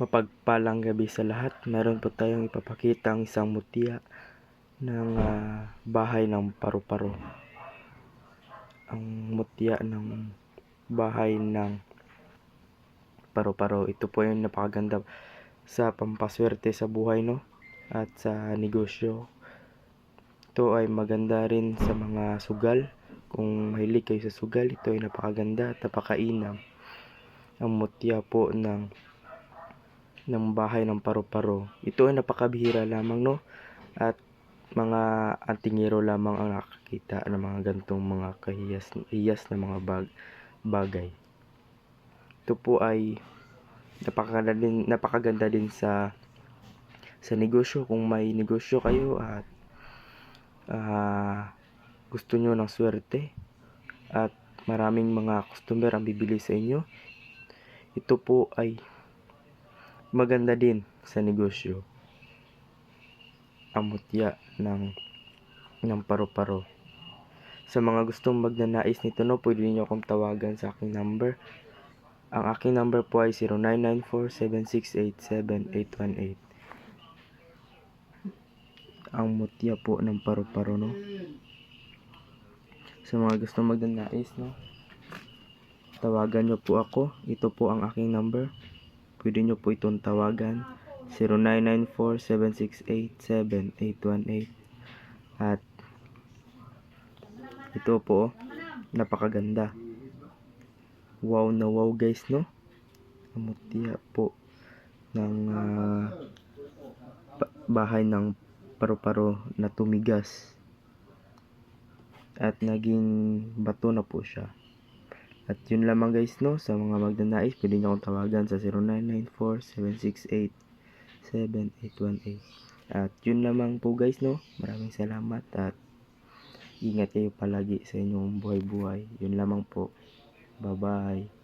Mapagpalang gabi sa lahat. Meron po tayong ipapakita ang isang mutya ng ah, bahay ng paru-paro. Ang mutya ng bahay ng paru-paro. Ito po yung napakaganda sa pampaswerte sa buhay no at sa negosyo. Ito ay maganda rin sa mga sugal. Kung mahilig kayo sa sugal, ito ay napakaganda at napakainam. Ang mutya po ng ng bahay ng paru-paro. Ito ay napakabihira lamang no at mga antingero lamang ang nakakita ng mga gantong mga kahiyas hiyas na mga bag, bagay. Ito po ay napakaganda din, napakaganda din sa sa negosyo kung may negosyo kayo at ah, gusto nyo ng swerte at maraming mga customer ang bibili sa inyo. Ito po ay maganda din sa negosyo ang mutya ng ng paru-paro. Sa mga gustong magnanais nito no, pwede niyo akong tawagan sa aking number. Ang aking number po ay 0994-768-7818. Ang mutya po ng paru-paro no. Sa mga gustong magnanais no, tawagan niyo po ako. Ito po ang aking number. Pwede nyo po itong tawagan. 0994-768-7818 at ito po napakaganda. Wow na wow guys no? Ang mutya po ng ba- bahay ng paru-paro na tumigas. At naging bato na po siya at yun lamang guys no, sa mga magnanais, pwede nyo akong tawagan sa 0994-768-7818. At yun lamang po guys no, maraming salamat at ingat kayo palagi sa inyong buhay-buhay. Yun lamang po. Bye-bye.